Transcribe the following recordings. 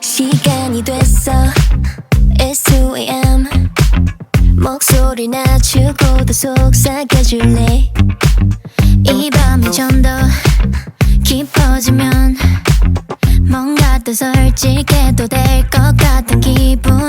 시간이 됐어. It's 2am 목소리 낮추고 더 속삭여줄래? 이 밤이 좀 더 깊어지면 뭔가 더 솔직해도 될 것 같은 기분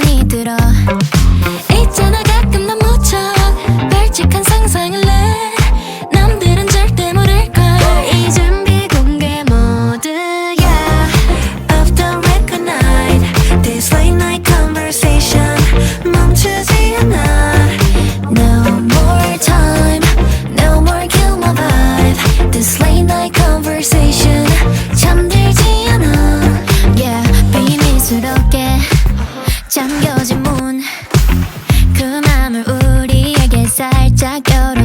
잠겨진 문 그 맘을 우리에게 살짝 열어.